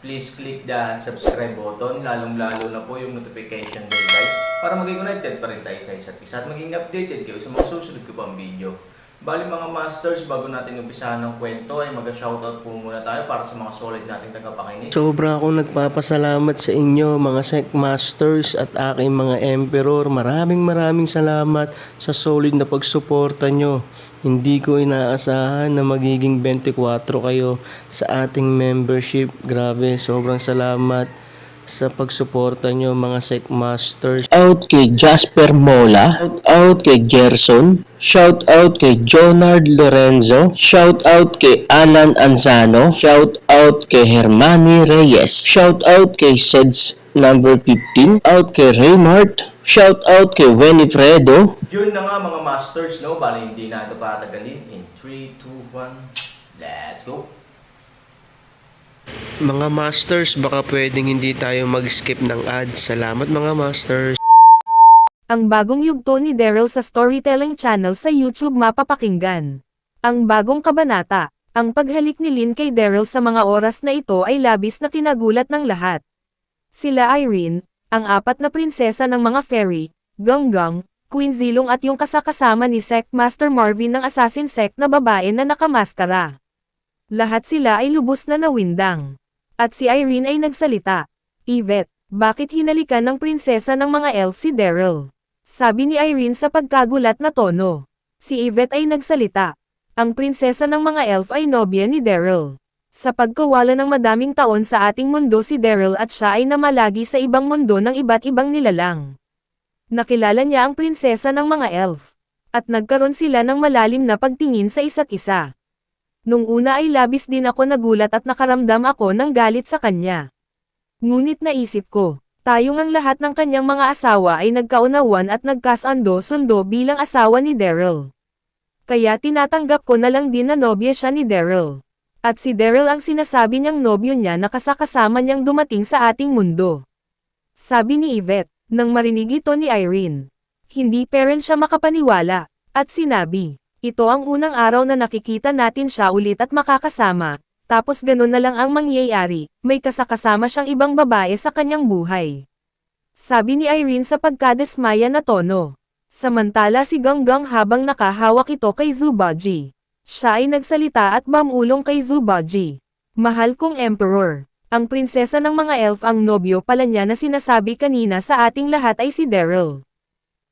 please click the subscribe button, lalong-lalo na po yung notification bell guys, para maging connected pa rin tayo sa isa't isa at maging updated kayo sa mga susunod ko pang video. Bali mga masters, bago natin umpisahan ng kwento ay mag-shoutout po muna tayo para sa mga solid nating tagapakinig. Sobra akong nagpapasalamat sa inyo mga Sec Masters at aking mga Emperor. Maraming maraming salamat sa solid na pagsuporta nyo. Hindi ko inaasahan na magiging 24 kayo sa ating membership. Grabe, sobrang salamat sa pagsuporta nyo mga Sec Masters. Out kay Jasper Mola, shout out kay Gerson, shout out kay Jonard Lorenzo, shout out kay Alan Anzano, shout out kay Hermani Reyes, shout out kay Seds number 15, out kay Raymart, shout out kay Winifredo, Yun na nga mga masters, no? Bali hindi na ito patagalin. In 3, 2, 1, let's go! Mga Masters, baka pwedeng hindi tayo mag-skip ng ads. Salamat mga Masters. Ang bagong yugto ni Daryl sa storytelling channel sa YouTube mapapakinggan. Ang bagong kabanata, ang paghalik ni Lynn kay Daryl sa mga oras na ito ay labis na kinagulat ng lahat. Sila Irene, ang apat na prinsesa ng mga fairy, Gonggang, Queen Zilong at yung kasakasama ni Sect Master Marvin ng assassin sect na babae na nakamaskara. Lahat sila ay lubos na nawindang. At si Irene ay nagsalita. Yvette, bakit hinalikan ng prinsesa ng mga elf si Daryl? Sabi ni Irene sa pagkagulat na tono. Si Yvette ay nagsalita. Ang prinsesa ng mga elf ay nobya ni Daryl. Sa pagkawala ng madaming taon sa ating mundo si Daryl at siya ay namalagi sa ibang mundo ng iba't ibang nilalang. Nakilala niya ang prinsesa ng mga elf. At nagkaroon sila ng malalim na pagtingin sa isa't isa. Nung una ay labis din ako nagulat at nakaramdam ako ng galit sa kanya. Ngunit naisip ko, tayong ang lahat ng kanyang mga asawa ay nagkaunawan at nagkasando-sundo bilang asawa ni Daryl. Kaya tinatanggap ko na lang din na nobya siya ni Daryl. At si Daryl ang sinasabi niyang nobyo niya na kasakasama niyang dumating sa ating mundo. Sabi ni Yvette, nang marinig ito ni Irene. Hindi pa rin siya makapaniwala, at sinabi, ito ang unang araw na nakikita natin siya ulit at makakasama, tapos ganun na lang ang mangyayari, may kasakasama siyang ibang babae sa kanyang buhay. Sabi ni Irene sa pagkadesmaya na tono. Samantala si Ganggang habang nakahawak ito kay Zubaji. Siya ay nagsalita at mamulong kay Zubaji. Mahal kong Emperor. Ang prinsesa ng mga elf ang nobyo pala niya na sinasabi kanina sa ating lahat ay si Daryl.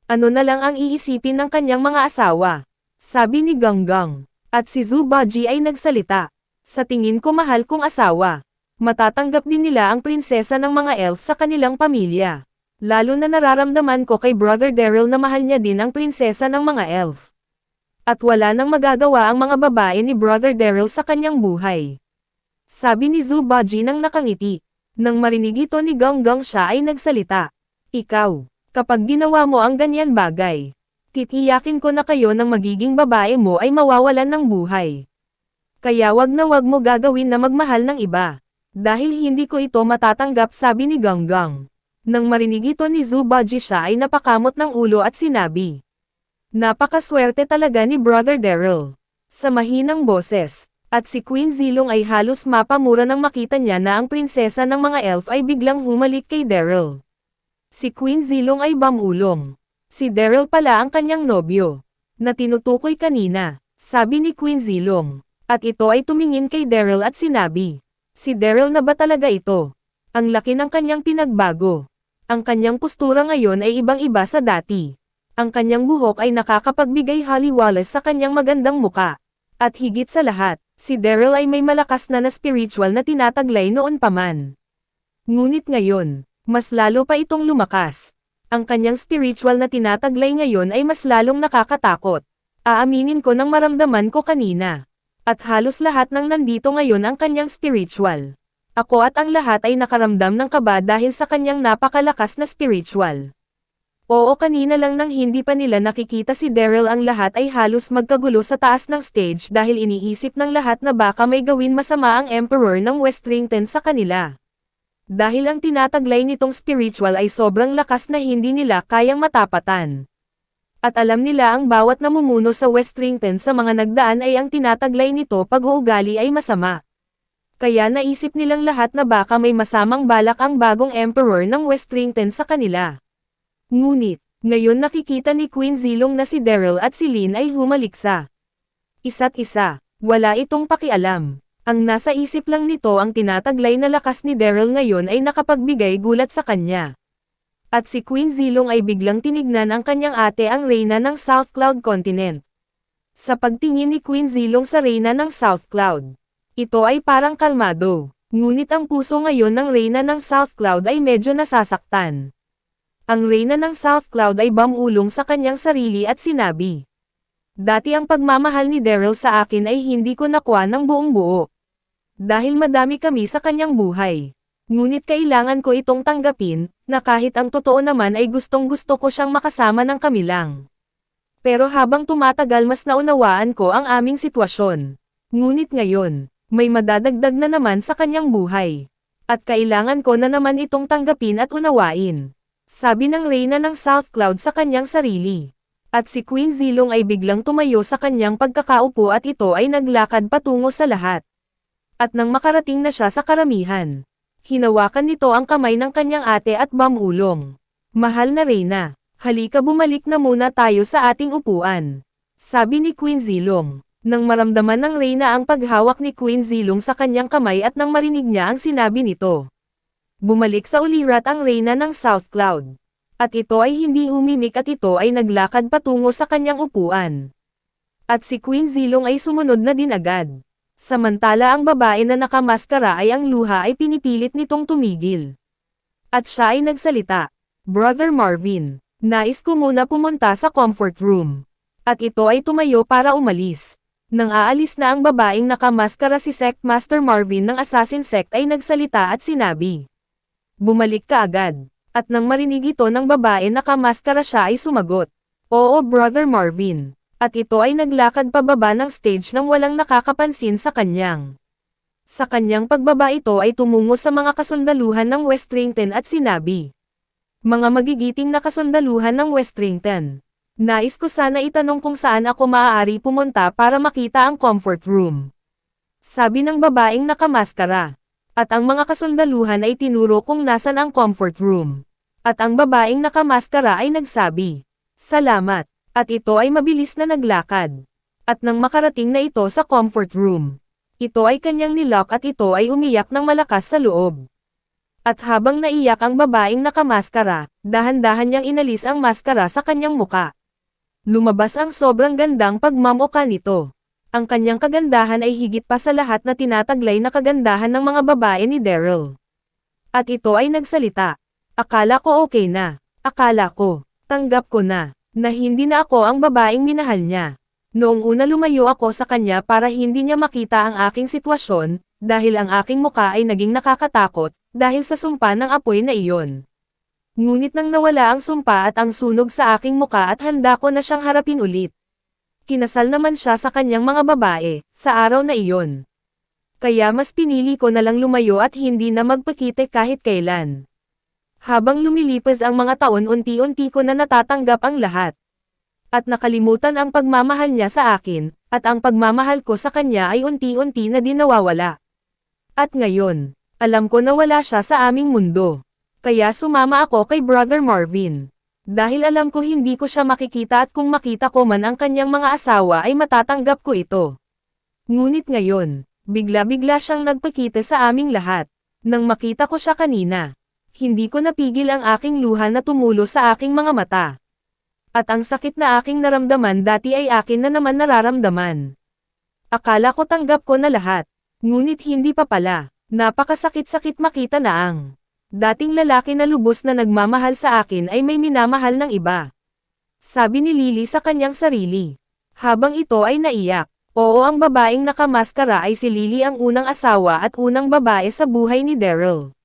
Ano na lang ang iisipin ng kanyang mga asawa? Sabi ni Ganggang. At si Zubaji ay nagsalita. Sa tingin ko mahal kong asawa. Matatanggap din nila ang prinsesa ng mga elf sa kanilang pamilya. Lalo na nararamdaman ko kay Brother Daryl na mahal niya din ang prinsesa ng mga elf. At wala nang magagawa ang mga babae ni Brother Daryl sa kanyang buhay. Sabi ni Zubaji nang nakangiti. Nang marinig ito ni Ganggang siya ay nagsalita. Ikaw, kapag ginawa mo ang ganyan bagay, titiyakin ko na kayo ng magiging babae mo ay mawawalan ng buhay. Kaya wag na wag mo gagawin na magmahal ng iba. Dahil hindi ko ito matatanggap sabi ni Ganggang. Nang marinig ito ni Zubaji siya ay napakamot ng ulo at sinabi. Napakaswerte talaga ni Brother Daryl. Sa mahinang boses, at si Queen Zilong ay halos mapamura nang makita niya na ang prinsesa ng mga elf ay biglang humalik kay Daryl. Si Queen Zilong ay bamulong. Si Daryl pala ang kanyang nobyo. Na tinutukoy kanina, sabi ni Queen Zilong. At ito ay tumingin kay Daryl at sinabi. Si Daryl na ba talaga ito? Ang laki ng kanyang pinagbago. Ang kanyang postura ngayon ay ibang-iba sa dati. Ang kanyang buhok ay nakakapagbigay haliwalas sa kanyang magandang muka. At higit sa lahat, si Daryl ay may malakas na na spiritual na tinataglay noon pa man. Ngunit ngayon, mas lalo pa itong lumakas. Ang kanyang spiritual na tinataglay ngayon ay mas lalong nakakatakot. Aaminin ko nang maramdaman ko kanina. At halos lahat ng nandito ngayon ang kanyang spiritual. Ako at ang lahat ay nakaramdam ng kaba dahil sa kanyang napakalakas na spiritual. Oo kanina lang nang hindi pa nila nakikita si Daryl ang lahat ay halos magkagulo sa taas ng stage dahil iniisip ng lahat na baka may gawin masama ang Emperor ng Westrington sa kanila. Dahil ang tinataglay nitong spiritual ay sobrang lakas na hindi nila kayang matapatan. At alam nila ang bawat namumuno sa Westrington sa mga nagdaan ay ang tinataglay nito pag-uugali ay masama. Kaya naisip nilang lahat na baka may masamang balak ang bagong emperor ng Westrington sa kanila. Ngunit, ngayon nakikita ni Queen Zilong na si Daryl at si Lin ay humaliksa. Isa't isa, wala itong pakialam. Ang nasa isip lang nito ang tinataglay na lakas ni Daryl ngayon ay nakapagbigay gulat sa kanya. At si Queen Zilong ay biglang tinignan ang kanyang ate ang reyna ng South Cloud Continent. Sa pagtingin ni Queen Zilong sa reyna ng South Cloud, ito ay parang kalmado. Ngunit ang puso ngayon ng reyna ng South Cloud ay medyo nasasaktan. Ang reyna ng South Cloud ay bamulong sa kanyang sarili at sinabi. Dati ang pagmamahal ni Daryl sa akin ay hindi ko nakuha ng buong buo. Dahil madami kami sa kanyang buhay. Ngunit kailangan ko itong tanggapin, na kahit ang totoo naman ay gustong gusto ko siyang makasama ng kami lang. Pero habang tumatagal mas naunawaan ko ang aming sitwasyon. Ngunit ngayon, may madadagdag na naman sa kanyang buhay. At kailangan ko na naman itong tanggapin at unawain. Sabi ng Reyna ng South Cloud sa kanyang sarili. At si Queen Zilong ay biglang tumayo sa kanyang pagkakaupo at ito ay naglakad patungo sa lahat. At nang makarating na siya sa karamihan, hinawakan nito ang kamay ng kanyang ate at bamulong. Mahal na Reyna, halika bumalik na muna tayo sa ating upuan. Sabi ni Queen Zilong. Nang maramdaman ng Reyna ang paghawak ni Queen Zilong sa kanyang kamay at nang marinig niya ang sinabi nito. Bumalik sa ulirat ang reyna ng South Cloud. At ito ay hindi umimik at ito ay naglakad patungo sa kanyang upuan. At si Queen Zilong ay sumunod na din agad. Samantala ang babae na nakamaskara ay ang luha ay pinipilit nitong tumigil. At siya ay nagsalita. Brother Marvin, nais ko muna pumunta sa comfort room. At ito ay tumayo para umalis. Nang aalis na ang babaeng nakamaskara si Sect Master Marvin ng Assassin Sect ay nagsalita at sinabi. Bumalik ka agad. At nang marinig ito ng babae na kamaskara siya ay sumagot. Oo Brother Marvin. At ito ay naglakad pababa ng stage nang walang nakakapansin sa kanyang. Sa kanyang pagbaba ito ay tumungo sa mga kasundaluhan ng Westrington at sinabi. Mga magigiting na kasundaluhan ng Westrington. Nais ko sana itanong kung saan ako maaari pumunta para makita ang comfort room. Sabi ng babaeng nakamaskara. At ang mga kasundaluhan ay tinuro kung nasan ang comfort room. At ang babaeng nakamaskara ay nagsabi, Salamat. At ito ay mabilis na naglakad. At nang makarating na ito sa comfort room, ito ay kanyang nilock at ito ay umiyak ng malakas sa loob. At habang naiyak ang babaeng nakamaskara, dahan-dahan niyang inalis ang maskara sa kanyang muka. Lumabas ang sobrang gandang pagmamuka nito. Ang kanyang kagandahan ay higit pa sa lahat na tinataglay na kagandahan ng mga babae ni Daryl. At ito ay nagsalita. Akala ko okay na. Akala ko, tanggap ko na, na hindi na ako ang babaeng minahal niya. Noong una lumayo ako sa kanya para hindi niya makita ang aking sitwasyon, dahil ang aking muka ay naging nakakatakot, dahil sa sumpa ng apoy na iyon. Ngunit nang nawala ang sumpa at ang sunog sa aking muka at handa ko na siyang harapin ulit, kinasal naman siya sa kanyang mga babae, sa araw na iyon. Kaya mas pinili ko na lang lumayo at hindi na magpakite kahit kailan. Habang lumilipas ang mga taon unti-unti ko na natatanggap ang lahat. At nakalimutan ang pagmamahal niya sa akin, at ang pagmamahal ko sa kanya ay unti-unti na din nawawala. At ngayon, alam ko na wala siya sa aming mundo. Kaya sumama ako kay Brother Marvin. Dahil alam ko hindi ko siya makikita at kung makita ko man ang kanyang mga asawa ay matatanggap ko ito. Ngunit ngayon, bigla-bigla siyang nagpakita sa aming lahat. Nang makita ko siya kanina, hindi ko napigil ang aking luha na tumulo sa aking mga mata. At ang sakit na aking naramdaman dati ay akin na naman nararamdaman. Akala ko tanggap ko na lahat, ngunit hindi pa pala. Napakasakit-sakit makita na ang dating lalaki na lubos na nagmamahal sa akin ay may minamahal ng iba. Sabi ni Lily sa kanyang sarili. Habang ito ay naiyak, Oo ang babaeng nakamaskara ay si Lily ang unang asawa at unang babae sa buhay ni Daryl.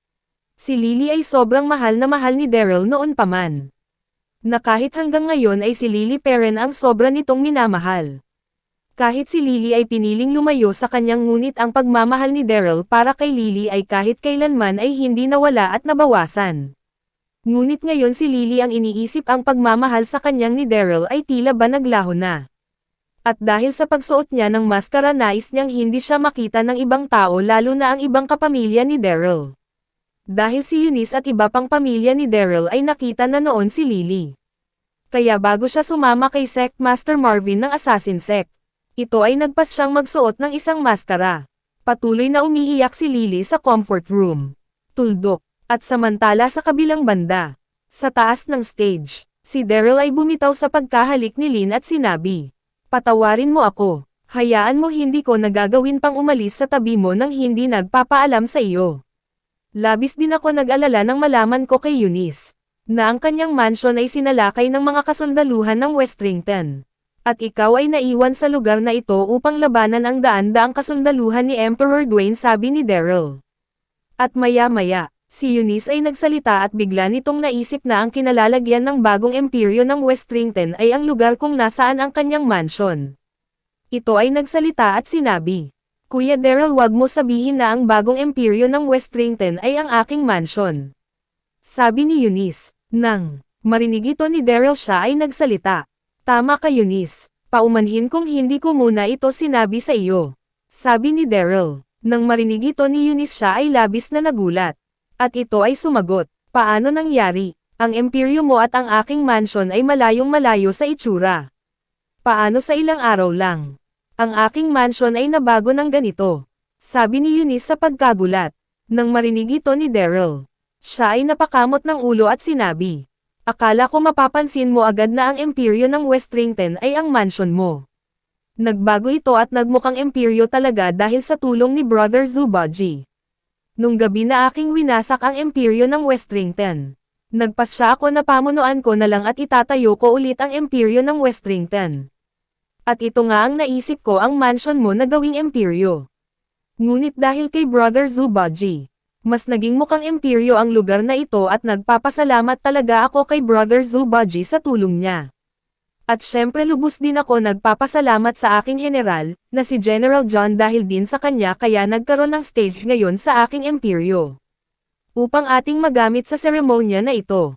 Si Lily ay sobrang mahal na mahal ni Daryl noon pa man. Na kahit hanggang ngayon ay si Lily Perrin ang sobra nitong minamahal. Kahit si Lily ay piniling lumayo sa kanyang ngunit ang pagmamahal ni Daryl para kay Lily ay kahit kailanman ay hindi nawala at nabawasan. Ngunit ngayon si Lily ang iniisip ang pagmamahal sa kanyang ni Daryl ay tila ba naglaho na. At dahil sa pagsuot niya ng maskara nais niyang hindi siya makita ng ibang tao lalo na ang ibang kapamilya ni Daryl. Dahil si Eunice at iba pang pamilya ni Daryl ay nakita na noon si Lily. Kaya bago siya sumama kay Sect Master Marvin ng Assassin Sect, ito ay nagpas siyang magsuot ng isang maskara. Patuloy na umiiyak si Lily sa comfort room. Tuldok, at samantala sa kabilang banda, sa taas ng stage, si Daryl ay bumitaw sa pagkahalik ni Lynn at sinabi, Patawarin mo ako. Hayaan mo hindi ko nagagawin pang umalis sa tabi mo nang hindi nagpapaalam sa iyo. Labis din ako nag-alala nang malaman ko kay Eunice, na ang kanyang mansion ay sinalakay ng mga kasundaluhan ng Westrington. At ikaw ay naiwan sa lugar na ito upang labanan ang daan-daang kasundaluhan ni Emperor Dwayne sabi ni Daryl. At maya-maya, si Eunice ay nagsalita at bigla nitong naisip na ang kinalalagyan ng bagong imperyo ng Westrington ay ang lugar kung nasaan ang kanyang mansion. Ito ay nagsalita at sinabi, Kuya Daryl wag mo sabihin na ang bagong imperyo ng Westrington ay ang aking mansion. Sabi ni Eunice, nang marinig ito ni Daryl siya ay nagsalita. Tama ka Eunice, paumanhin kung hindi ko muna ito sinabi sa iyo. Sabi ni Daryl, nang marinig ito ni Eunice siya ay labis na nagulat. At ito ay sumagot, paano nangyari? Ang imperyo mo at ang aking mansion ay malayong malayo sa itsura. Paano sa ilang araw lang? Ang aking mansion ay nabago ng ganito. Sabi ni Eunice sa pagkagulat. Nang marinig ito ni Daryl. Siya ay napakamot ng ulo at sinabi. Akala ko mapapansin mo agad na ang imperyo ng Westrington ay ang mansion mo. Nagbago ito at nagmukhang imperyo talaga dahil sa tulong ni Brother Zubaji. Nung gabi na aking winasak ang imperyo ng Westrington. Nagpasya ako na pamunuan ko na lang at itatayo ko ulit ang imperyo ng Westrington. At ito nga ang naisip ko ang mansion mo na gawing imperyo. Ngunit dahil kay Brother Zubaji, mas naging mukhang imperyo ang lugar na ito at nagpapasalamat talaga ako kay Brother Zubaji sa tulong niya. At syempre lubos din ako nagpapasalamat sa aking general, na si General John dahil din sa kanya kaya nagkaroon ng stage ngayon sa aking imperyo. Upang ating magamit sa seremonya na ito.